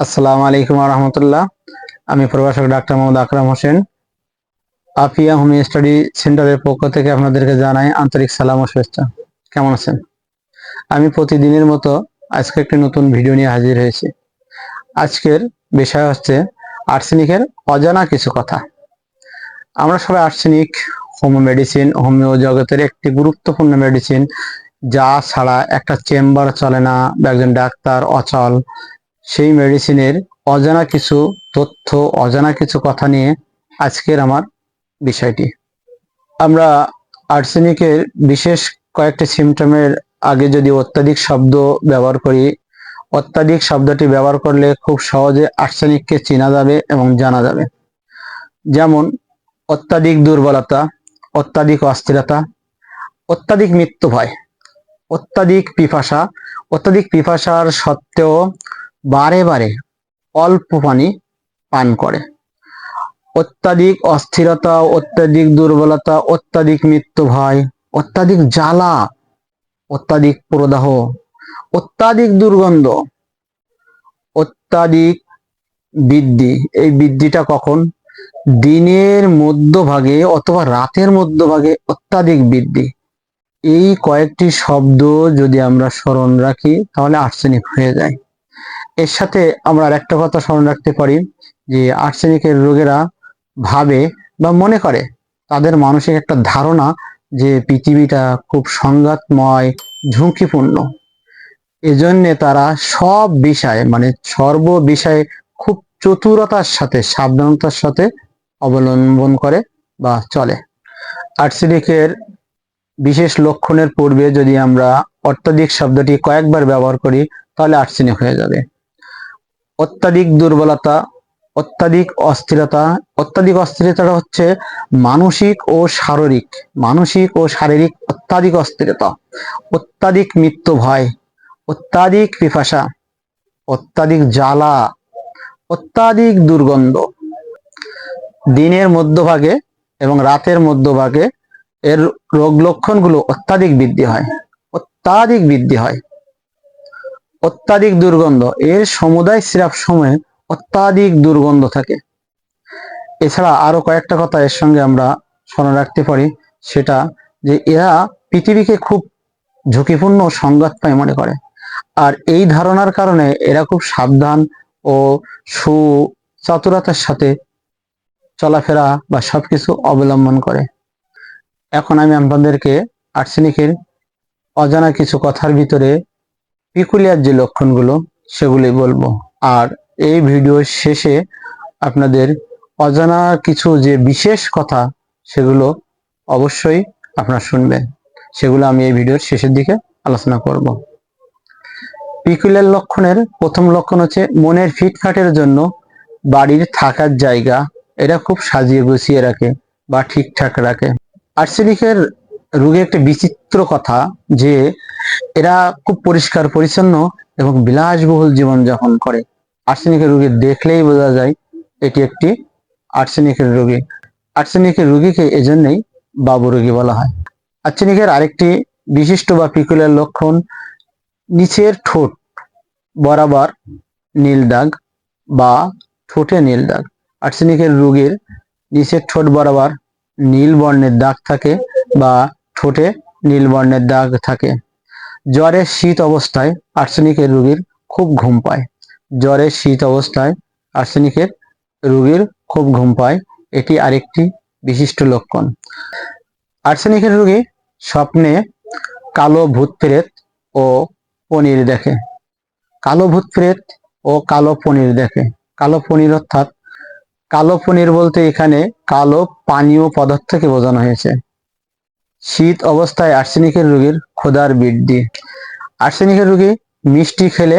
আসসালামু আলাইকুম রহমতুল্লাহ। আমি প্রভাষক doctor Mohammad Akram Hossain. Afia home study সেন্টারের পক্ষ থেকে আপনাদেরকে জানাই আন্তরিক সালাম ও শুভেচ্ছা। কেমন আছেন? আমি প্রতিদিনের মতো আজকে একটি নতুন ভিডিও নিয়ে হাজির হয়েছি। আজকের বিষয় হচ্ছে আর্সেনিকের অজানা কিছু কথা। আমরা সবাই আর্সেনিক হোমিও মেডিসিন, হোমিও জগতের একটি গুরুত্বপূর্ণ মেডিসিন, যা ছাড়া একটা চেম্বার চলে না বা একজন ডাক্তার অচল সেই মেডিসিনের অজানা কিছু তথ্য, অজানা কিছু কথা নিয়ে আজকের আমার বিষয়টি। আমরা আর্সেনিকের বিশেষ কয়েকটি সিমটমের আগে যদি অত্যাধিক শব্দ ব্যবহার করি, অত্যাধিক শব্দটি ব্যবহার করলে খুব সহজে আর্সেনিককে চেনা যাবে এবং জানা যাবে। যেমন, অত্যাধিক দুর্বলতা, অত্যাধিক অস্থিরতা, অত্যাধিক মৃত্যু ভয়, অত্যাধিক পিপাসা, অত্যাধিক পিপাসার সত্ত্বেও বারে বারে অল্প পানি পান করে। অত্যাধিক অস্থিরতা, অত্যাধিক দুর্বলতা, অত্যাধিক মৃত্যু ভয়, অত্যাধিক জ্বালা, অত্যাধিক প্রদাহ, অত্যাধিক দুর্গন্ধ, অত্যাধিক বৃদ্ধি। এই বৃদ্ধিটা কখন? দিনের মধ্যভাগে অথবা রাতের মধ্যভাগে অত্যাধিক বৃদ্ধি। এই কয়েকটি শব্দ যদি আমরা স্মরণ রাখি, তাহলে আর্সেনিক হয়ে যায়। এর সাথে আমরা আরেকটা কথা স্মরণ রাখতে পারি যে আর্সেনিকের রোগেরা ভাবে বা মনে করে, তাদের মানসিক একটা ধারণা যে পৃথিবীটা খুব সংঘাতময়, ঝুঁকিপূর্ণ। এজন্যে তারা সব বিষয়ে মানে সর্ব বিষয়ে খুব চতুরতার সাথে, সাবধানতার সাথে অবলম্বন করে বা চলে। আর্সেনিকের বিশেষ লক্ষণের পূর্বে যদি আমরা অত্যাধিক শব্দটি কয়েকবার ব্যবহার করি, তাহলে আর্সেনিক হয়ে যাবে। অত্যাধিক দুর্বলতা, অত্যাধিক অস্থিরতা অত্যাধিক অস্থিরতা হচ্ছে মানসিক ও শারীরিক, মানসিক ও শারীরিক অত্যাধিক অস্থিরতা, অত্যাধিক মৃত্যু ভয়, অত্যাধিক পিপাসা, অত্যাধিক জ্বালা, অত্যাধিক দুর্গন্ধ। দিনের মধ্যভাগে এবং রাতের মধ্যভাগে এর রোগ লক্ষণগুলো অত্যাধিক বৃদ্ধি হয়, অত্যাধিক বৃদ্ধি হয়। অত্যাধিক দুর্গন্ধ। এর সমুদায় সিরাপ সময়ে অত্যাধিক দুর্গন্ধ থাকে। এছাড়া আরও কয়েকটা কথা এর সঙ্গে আমরা স্মরণ রাখতে পারি, সেটা যে এরা পৃথিবীকে খুব ঝুঁকিপূর্ণ সংঘাতময় মনে করে। আর এই ধারণার কারণে এরা খুব সাবধান ও সুচতুরতার সাথে চলাফেরা বা সবকিছু অবলম্বন করে। এখন আমি আপনাদেরকে আর্সেনিকের অজানা কিছু কথার ভিতরে পিকুলিয়ার যে লক্ষণগুলো সেগুলি বলব। আর এই ভিডিওর শেষে আপনাদের অজানা কিছু যে বিশেষ কথা সেগুলো অবশ্যই আপনারা শুনবেন। সেগুলো আমি এই ভিডিওর শেষের দিকে আলোচনা করব। পিকুলিয়ার লক্ষণের প্রথম লক্ষণ হচ্ছে মনের ফিটফাটের জন্য বাড়ির থাকার জায়গা, এটা খুব সাজিয়ে গুছিয়ে রাখে বা ঠিকঠাক রাখে। আর্সেনিকের রোগে একটা বিচিত্র কথা যে এরা খুব পরিষ্কার, পরিচ্ছন্ন এবং বিলাসবহুল জীবন যাপন করে। আর্সেনিকের রোগী দেখলেই বোঝা যায় এটি একটি আর্সেনিকের রোগী। আর্সেনিকের রোগীকে এজন্যই বাবু রোগী বলা হয়। আর্সেনিকের আরেকটি বিশিষ্ট বা পিকুলার লক্ষণ নিচের ঠোঁট, বরাবর নীল দাগ বা ঠোঁটে নীল দাগ। আর্সেনিকের রোগীর নিচের ঠোঁট বরাবর নীল বর্ণের দাগ থাকে বা ঠোঁটে নীল বর্ণের দাগ থাকে। জ্বরের শীত অবস্থায় আর্সেনিকের রোগীর খুব ঘুম পায়। জ্বরের শীত অবস্থায় আর্সেনিকের রোগীর খুব ঘুম পায়। এটি আরেকটি বিশিষ্ট লক্ষণ। আর্সেনিকের রোগী স্বপ্নে কালো ভূত প্রেত ও পনির দেখে। কালো ভূত প্রেত ও কালো পনির দেখে। কালো পনির অর্থাৎ কালো পনির বলতে এখানে কালো পানীয় পদার্থকে বোঝানো হয়েছে। শীত অবস্থায় আর্সেনিকের রোগীর ক্ষুধার বৃদ্ধি। আর্সেনিকের রোগী মিষ্টি খেলে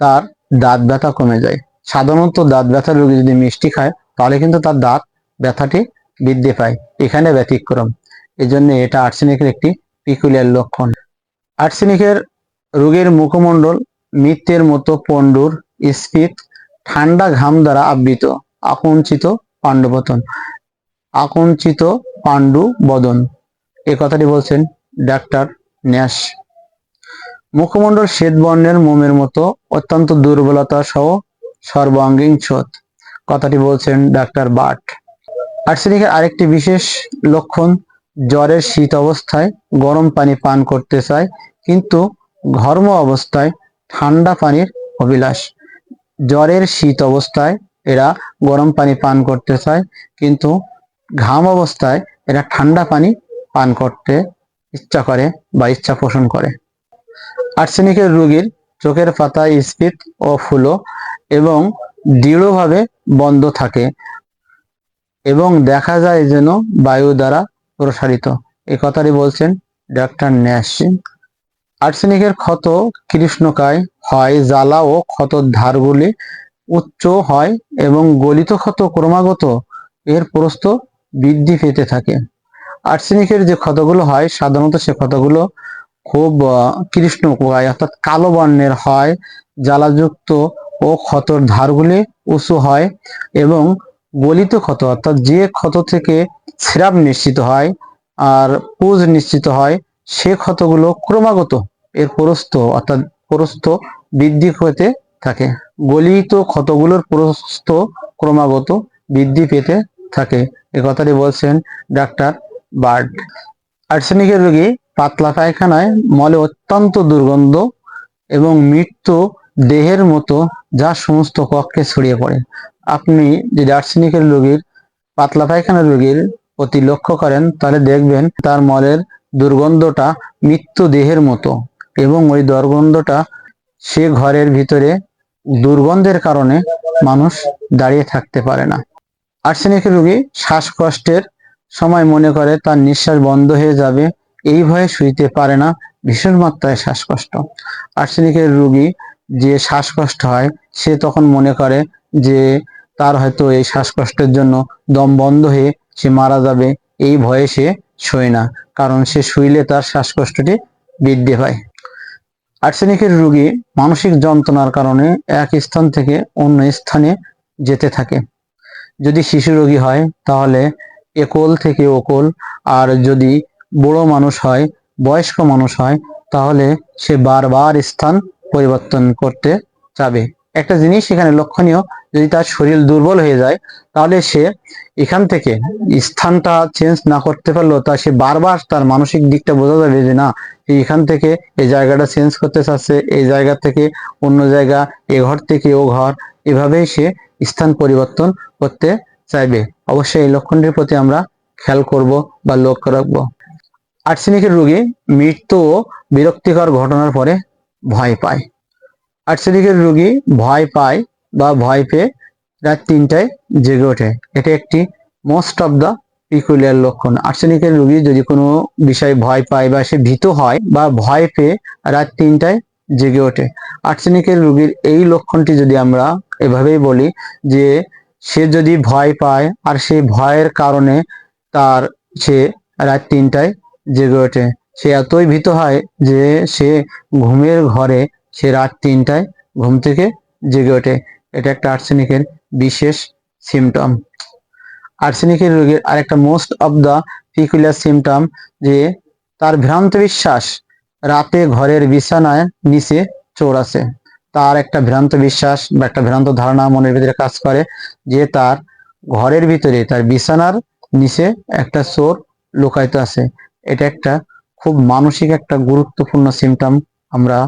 তার দাঁত ব্যথা কমে যায়। সাধারণত দাঁত ব্যথার রোগী যদি মিষ্টি খায়, তাহলে কিন্তু তার দাঁত ব্যথাটি বৃদ্ধি পায়। এখানে ব্যতিক্রম। এই জন্য এটা আর্সেনিকের একটি পিকুলিয়ার লক্ষণ। আর্সেনিকের রোগের মুখমণ্ডল মৃত্যের মতো পণ্ডুর স্ফীত, ঠান্ডা ঘাম দ্বারা আবৃত আকুঞ্চিত পাণ্ডবতন। আকুঞ্চিত পাণ্ডু বদন এ কথাটি বলছেন ডাক্তার ন্যাস। মুখমণ্ডল শ্বেত বর্ণের মোমের মতো অত্যন্ত দুর্বলতা সহ সর্বাঙ্গীন ছোত কথাটি বলছেন ডাক্তার বাট আর্সেনিকের আরেকটি বিশেষ লক্ষণ, জ্বরের শীত অবস্থায় গরম পানি পান করতে চায়, কিন্তু ঘর্ম অবস্থায় ঠান্ডা পানির অভিলাষ। জ্বরের শীত অবস্থায় এরা গরম পানি পান করতে চায়, কিন্তু ঘাম অবস্থায় এরা ঠান্ডা পানি পান করতে ইচ্ছা করে বা ইচ্ছা পোষণ করে। আর্সেনিকের রোগীর চোখের পাতায় স্ফীত ও ফুলো এবং দৃঢ়ভাবে বন্ধ থাকে এবং দেখা যায় যেন বায়ু দ্বারা প্রসারিত। এই কথাটি বলছেন ডাক্তার ন্যাসিং আর্সেনিকের ক্ষত কৃষ্ণকায় হয়, জ্বালা ও ক্ষতর ধারগুলি উচ্চ হয় এবং গলিত ক্ষত ক্রমাগত এর প্রস্থ বৃদ্ধি পেতে থাকে। আর্সেনিকের যে ক্ষতগুলো হয়, সাধারণত সে ক্ষতগুলো খুব কৃষ্ণ কৃষ্ণকায় অর্থাৎ কালো বর্ণের হয়, জ্বালাযুক্ত ও ক্ষতর ধারগুলি উঁচু হয় এবং গলিত ক্ষত, অর্থাৎ যে ক্ষত থেকে সিরাপ নিশ্চিত হয় আর পুজ নিশ্চিত হয়, সে ক্ষতগুলো ক্রমাগত এর প্রস্থ, অর্থাৎ প্রস্থ বৃদ্ধি হতে থাকে। গলিত ক্ষতগুলোর প্রস্থ ক্রমাগত বৃদ্ধি পেতে থাকে। এ কথাটি বলছেন ডাক্তার বার্ড আর্সেনিকের রোগী পাতলা পায়খানায় মলে অত্যন্ত দুর্গন্ধ এবং মৃত্যু দেহের মতো যা সমস্ত কক্ষে ছড়িয়ে পড়ে। আপনি যদি আর্সেনিকের রোগীর, পাতলা পায়খানা রোগীর প্রতি লক্ষ্য করেন, তাহলে দেখবেন তার মলের দুর্গন্ধটা মৃত্যু দেহের মতো এবং ওই দুর্গন্ধটা সে ঘরের ভিতরে দুর্গন্ধের কারণে মানুষ দাঁড়িয়ে থাকতে পারে না। আর্সেনিকের রোগী শ্বাসকষ্টের সময় মনে করে তার নিঃশ্বাস বন্ধ হয়ে যাবে। এই ভয়ে শুইতে পারে না, ভীষণ মাত্রায় শ্বাসকষ্ট। আর্সেনিকের রোগী যে শ্বাসকষ্ট হয়, সে তখন মনে করে যে তার হয়তো এই শ্বাসকষ্টের জন্য দম বন্ধ হয়ে সে মারা যাবে। এই ভয়ে সে শোয় না, কারণ সে শুইলে তার শ্বাসকষ্টটি বৃদ্ধি পায়। আর্সেনিকের রোগী মানসিক যন্ত্রণার কারণে এক স্থান থেকে অন্য স্থানে যেতে থাকে। যদি শিশু রোগী হয়, তাহলে একল থেকে ওকল। আর যদি বুড়ো মানুষ হয়, বয়স্ক মানুষ হয়, তাহলে সে বারবার স্থান পরিবর্তন করতে চাবে। একটা জিনিস এখানে লক্ষণীয়, যদি তার শরীর দুর্বল হয়ে যায়, তাহলে সে এখান থেকে স্থানটা চেঞ্জ না করতে পারলেও তা সে বারবার তার মানসিক দিকটা বোঝা যাবে যে না এখান থেকে এই জায়গাটা চেঞ্জ করতে চাচ্ছে, এই জায়গা থেকে অন্য জায়গা, এ ঘর থেকে ও ঘর। এভাবেই সে স্থান পরিবর্তন করতে চাইবে। অবশ্যই এই লক্ষণটির প্রতি আমরা খেয়াল করব বা লক্ষ্য রাখব। আর্সেনিকের রোগী মৃত্যু ও বিরক্তিকর ঘটনার পরে ভয় পায়। আর্সেনিকের রোগী ভয় পায় বা ভয় পেয়ে রাত তিনটায় জেগে ওঠে। এটা একটি মোস্ট অফ দ্য পিকুলিয়ার লক্ষণ। আর্সেনিকের রোগী যদি কোনো বিষয়ে ভয় পায় বা সে ভীত হয় বা ভয় পেয়ে রাত তিনটায় জেগে ওঠে। আর্সেনিকের রোগীর এই লক্ষণটি যদি আমরা এভাবেই বলি যে সে যদি ভয় পায়, আর সেই ভয়ের কারণে তার সে রাত তিনটায় জেগে ওঠে। সে এতই ভীত হয় যে সে ঘুমের ঘরে সে রাত তিনটায় ঘুম থেকে জেগে ওঠে। এটা একটা আর্সেনিকের বিশেষ সিমটম আর্সেনিকের রোগীর আরেকটা most of the peculiar symptom যে তার ভ্রান্ত বিশ্বাস রাতে ঘরের বিছানায় নিচে চোর আছে। তার একটা ভ্রান্ত বিশ্বাস বা একটা ভ্রান্ত ধারণা মনের ভিতরে কাজ করে যে তার ঘরের ভিতরে, তার বিছানার নিচে একটা চোর লুকায়িত আছে। এটা একটা খুব মানসিক একটা গুরুত্বপূর্ণ সিমটম আমরা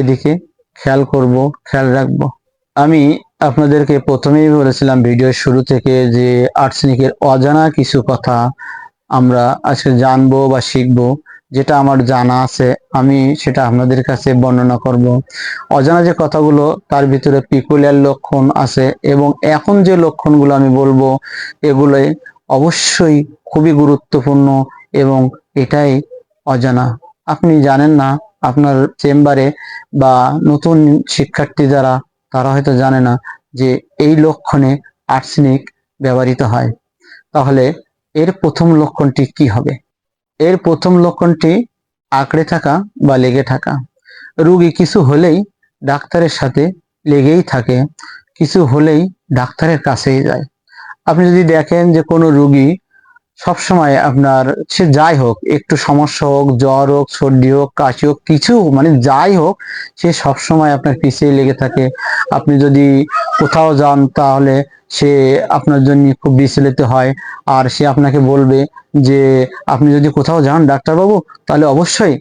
এদিকে খেয়াল করব, খেয়াল রাখব। আমি আপনাদেরকে প্রথমেই বলেছিলাম ভিডিওর শুরু থেকে যে আর্সেনিকের অজানা কিছু কথা আমরা আজকে জানব বা শিখব। যেটা আমার জানা আছে, আমি সেটা আপনাদের কাছে বর্ণনা করব। অজানা যে কথাগুলো, তার ভিতরে পিকুলিয়ার লক্ষণ আছে এবং এখন যে লক্ষণগুলো আমি বলব, এগুলোই অবশ্যই খুবই গুরুত্বপূর্ণ এবং এটাই অজানা। আপনি জানেন না, আপনার চেম্বারে বা নতুন শিক্ষার্থী যারা, তারা হয়তো জানে না যে এই লক্ষণে আর্সেনিক ব্যবহৃত হয়। তাহলে এর প্রথম লক্ষণটি কি হবে? এর প্রথম লক্ষণটি আঁকড়ে থাকা বা লেগে থাকা। রুগী কিছু হলেই ডাক্তারের সাথে লেগেই থাকে, কিছু হলেই ডাক্তারের কাছেই যায়। আপনি যদি দেখেন যে কোনো রোগী সবসময় আপনার, সে যাই হোক, একটু সমস্যা হোক, জ্বর হোক, সর্দি হোক, কাশি হোক, কিছু মানে যাই হোক, সে সবসময় আপনার পিছিয়ে লেগে থাকে। আপনি যদি কোথাও যান তাহলে সে আপনার জন্য খুব বিচলিত হয়। আর সে আপনাকে বলবে যে, আপনি যদি কোথাও যান ডাক্তারবাবু, তাহলে অবশ্যই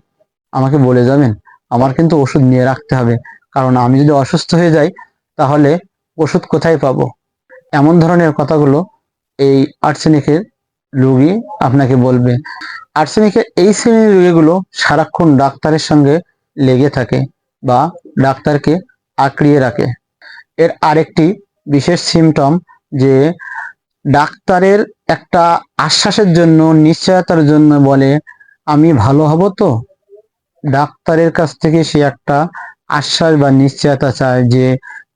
আমাকে বলে যাবেন। আমার কিন্তু ওষুধ নিয়ে রাখতে হবে। কারণ আমি যদি অসুস্থ হয়ে যাই, তাহলে ওষুধ কোথায় পাবো? এমন ধরনের কথাগুলো এই আর্সেনিকের রোগী আপনাকে বলবে। আর্সেনিকের এই শ্রেণির রোগীগুলো সারাক্ষণ ডাক্তারের সঙ্গে লেগে থাকে বা ডাক্তারকে আঁকড়িয়ে রাখে। এর আরেকটি বিশেষ সিমটম যে ডাক্তারের একটা আশ্বাসের জন্য, নিশ্চয়তার জন্য বলে, আমি ভালো হব তো? ডাক্তারের কাছ থেকে সে একটা আশ্বাস বা নিশ্চয়তা চায় যে,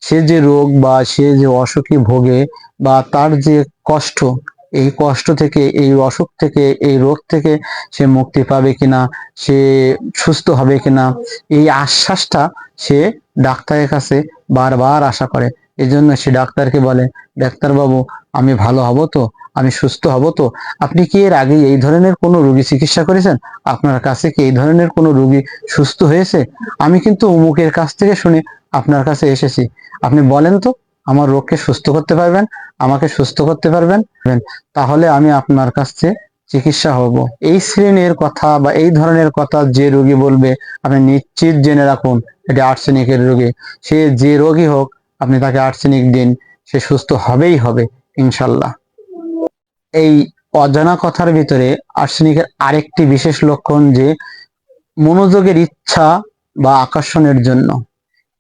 সে যে রোগ বা সে যে অসুখে ভোগে বা তার যে কষ্ট, এই কষ্ট থেকে, এই অসুখ থেকে, এই রোগ থেকে সে মুক্তি পাবে কিনা, সে সুস্থ হবে কিনা, এই আশ্বাসটা সে ডাক্তারের কাছে বারবার আশা করে। এজন্য সে ডাক্তারকে বলে, ডাক্তারবাবু, আমি ভালো হব তো? আমি সুস্থ হব তো? আপনি কি এর আগে এই ধরনের কোনো রোগী চিকিৎসা করেছেন? আপনার কাছে কি এই ধরনের কোনো রোগী সুস্থ হয়েছে? আমি কিন্তু অমুকের কাছ থেকে শুনে আপনার কাছে এসেছি। আপনি বলেন তো, আমার রোগকে সুস্থ করতে পারবেন? আমাকে সুস্থ করতে পারবেন? তাহলে আমি আপনার কাছে চিকিৎসা হব। এই শ্রেণির কথা বা এই ধরনের কথা যে রোগী বলবে, আপনি নিশ্চিত জেনে রাখুন, এটা আর্সেনিকের রোগী। সে যে রোগী হোক, আপনি তাকে আর্সেনিক দিন, সে সুস্থ হবেই হবে, ইনশাল্লাহ। এই অজানা কথার ভিতরে আর্সেনিকের আরেকটি বিশেষ লক্ষণ যে, মনোযোগের ইচ্ছা বা আকর্ষণের জন্য।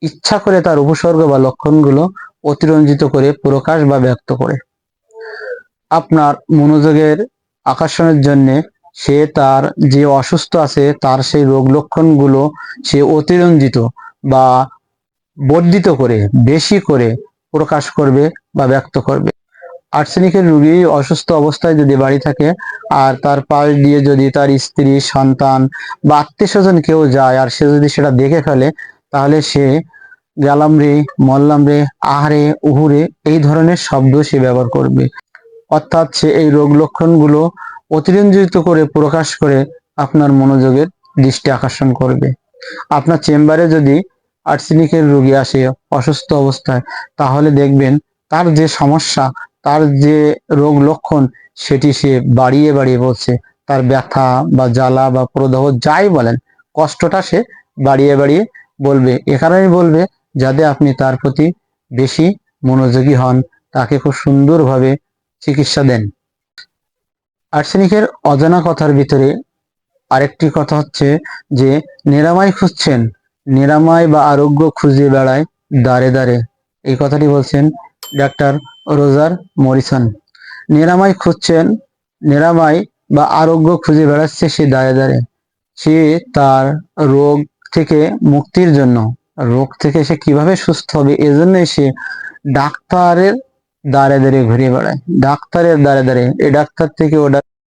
ইচ্ছা করে তার উপসর্গ বা লক্ষণগুলো অতিরঞ্জিত করে প্রকাশ বা ব্যক্ত করে। আপনার মনোযোগের আকর্ষণের জন্য সে তার যে অসুস্থ আছে, তার সেই রোগ লক্ষণগুলো সে অতিরঞ্জিত বা বর্ধিত করে, বেশি করে প্রকাশ করবে বা ব্যক্ত করবে। আর্সেনিকের রোগী অসুস্থ অবস্থায় যদি বাড়ি থাকে আর তার পাশ দিয়ে যদি তার স্ত্রী, সন্তান বা আত্মীয় স্বজন কেউ যায় আর সে যদি সেটা দেখে ফেলে, তাহলে সে গেলাম রে মল্লাম রে আহারে, উহুরে এই ধরনের শব্দ সে ব্যবহার করবে। অর্থাৎ সে এই রোগ লক্ষণগুলো অতিরঞ্জিত করে প্রকাশ করে আপনার মনোযোগের দৃষ্টি আকর্ষণ করবে। আপনার চেম্বারে যদি আর্সেনিকের রোগী আসে, অসুস্থ অবস্থায়, তাহলে দেখবেন তার যে সমস্যা, তার যে রোগ লক্ষণ, সেটি সে বাড়িয়ে বাড়িয়ে বলছে। তার ব্যথা বা জ্বালা বা প্রদাহ যাই বলেন, কষ্টটা সে বাড়িয়ে বাড়িয়ে বলবে। এ কারণে বলবে, যাতে আপনি তার প্রতি বেশি মনোযোগী হন। তাকে খুব সুন্দরভাবে চিকিৎসা দেন। আর্সেনিকের অজানা কথার ভিতরে আরেকটি কথা হচ্ছে যে নিরাময় খুঁজছেন নিরাময় বা আরোগ্য খুঁজে বেড়ায় দাঁড়ে দাঁড়ে এই কথাটি বলছেন ডাক্তার রোজার মরিসন। নিরাময় খুঁজছেন নিরাময় বা আরোগ্য খুঁজে বেড়াচ্ছে সে দাঁড়ে দাঁড়ে সে তার রোগ থেকে মুক্তির জন্য। রোগ থেকে সে কীভাবে সুস্থ হবে, এজন্যই সে ডাক্তারের দাঁড়ে দাঁড়িয়ে ঘুরে বেড়ায় ডাক্তারের দাঁড়ে দাঁড়িয়ে এ ডাক্তার থেকে ও ডাক্তার